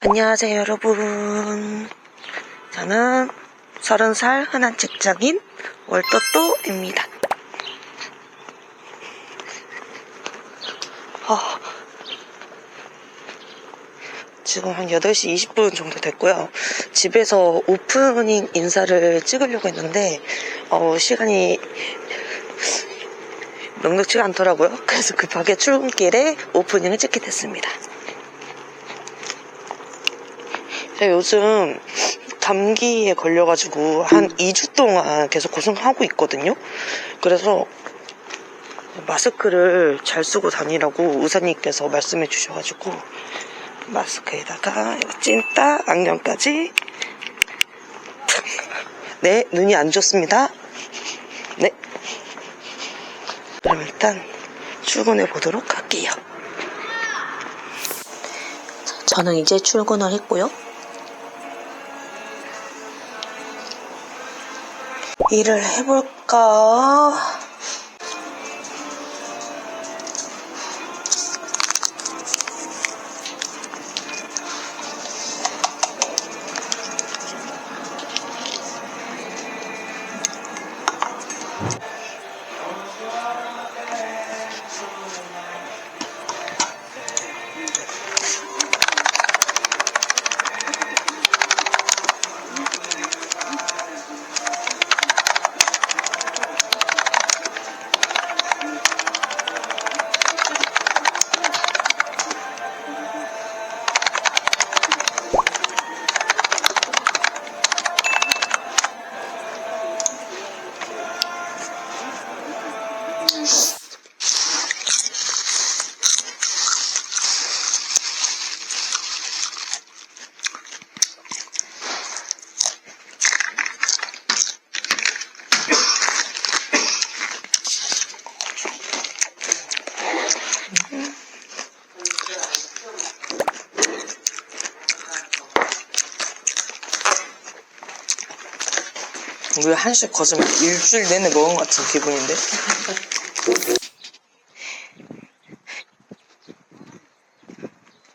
안녕하세요, 여러분. 저는 30살 흔한 직장인 월또또입니다. 아, 지금 한 8시 20분 정도 됐고요. 집에서 오프닝 인사를 찍으려고 했는데, 어, 시간이 넉넉치가 않더라고요. 그래서 급하게 출근길에 오프닝을 찍게 됐습니다. 제가 요즘 감기에 걸려가지고 한 2주 동안 계속 고생하고 있거든요. 그래서 마스크를 잘 쓰고 다니라고 의사님께서 말씀해 주셔가지고 마스크에다가 찐따 안경까지 네 눈이 안 좋습니다. 네 그럼 일단 출근해 보도록 할게요. 저는 이제 출근을 했고요. 일을 해볼까? 왜 한식 거짓말 일주일 내내 먹은 것 같은 기분인데?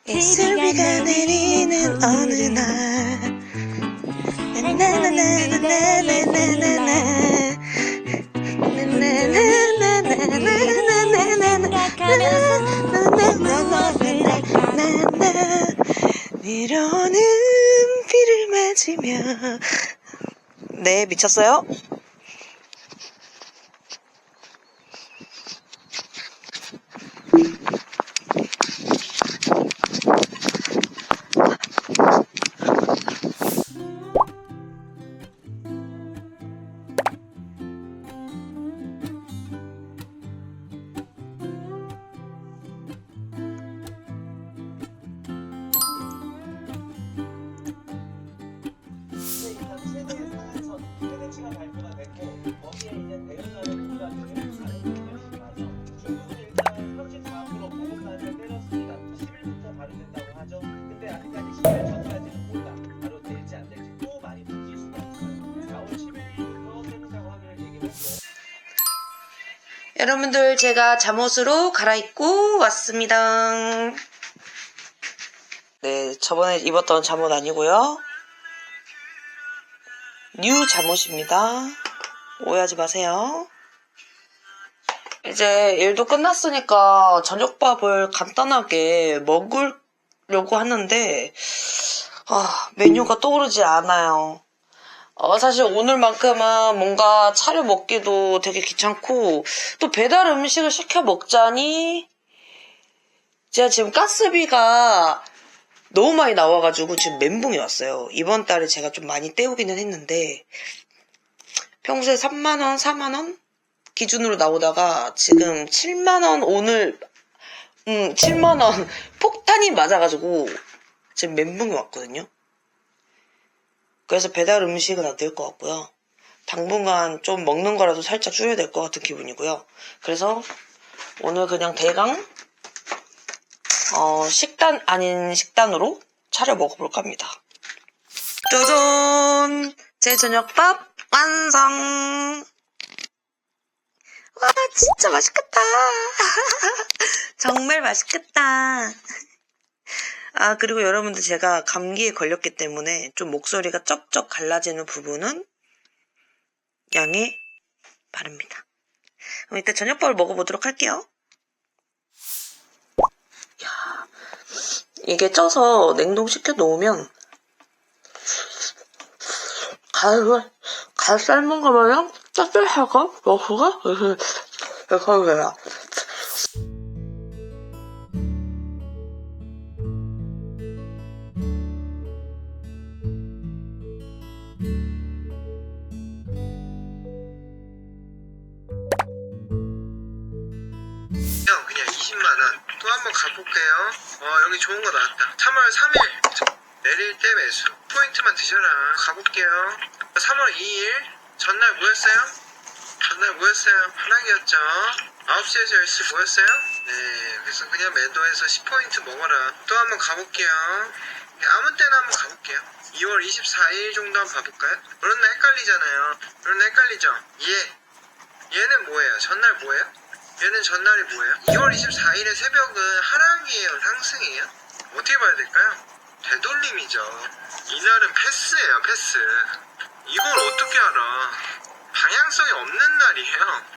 이슬비가 내리는 어느 날 맞으며 네 미쳤어요? 여러분들 제가 잠옷으로 갈아입고 왔습니다. 네, 저번에 입었던 잠옷 아니고요. 뉴 잠옷입니다. 오해하지 마세요. 이제 일도 끝났으니까 저녁밥을 간단하게 먹으려고 하는데 아, 메뉴가 떠오르지 않아요. 어, 사실 오늘만큼은 뭔가 차려 먹기도 되게 귀찮고, 또 배달 음식을 시켜 먹자니, 제가 지금 가스비가 너무 많이 나와가지고 지금 멘붕이 왔어요. 이번 달에 제가 좀 많이 때우기는 했는데, 평소에 3만원, 4만원 기준으로 나오다가 지금 7만원 오늘, 음, 7만원 폭탄이 맞아가지고 지금 멘붕이 왔거든요. 그래서 배달 음식은 안 될 것 같고요. 당분간 좀 먹는 거라도 살짝 줄여야 될 것 같은 기분이고요. 그래서 오늘 그냥 대강 어, 식단 아닌 식단으로 차려 먹어볼까 합니다. 짜잔! 제 저녁밥 완성! 와, 진짜 맛있겠다! 정말 맛있겠다! 아, 그리고 여러분들 제가 감기에 걸렸기 때문에 좀 목소리가 쩍쩍 갈라지는 부분은 양해 바랍니다. 그럼 이따 저녁밥을 먹어보도록 할게요. 야, 이게 쪄서 냉동시켜 놓으면 가을, 갈 삶은 거면요? 따뜻하고, 여기가, 이렇게, 이렇 형 그냥 20만원 또 한번 가볼게요 어 여기 좋은 거 나왔다 3월 3일 내릴 때 매수 포인트만 드셔라 가볼게요 3월 2일 전날 뭐였어요? 전날 뭐였어요? 하락이었죠 9시에서 10시 뭐였어요? 네 그래서 그냥 매도해서 10포인트 먹어라 또 한번 가볼게요 아무 때나 한번 가볼게요 2월 24일 정도 한번 봐볼까요? 그런 날 헷갈리잖아요 그런 날 헷갈리죠? 예 얘는 뭐예요? 전날 뭐예요? 얘는 전날이 뭐예요? 2월 24일의 새벽은 하락이에요? 상승이에요? 어떻게 봐야 될까요? 되돌림이죠. 이날은 패스예요, 패스. 이걸 어떻게 알아? 방향성이 없는 날이에요.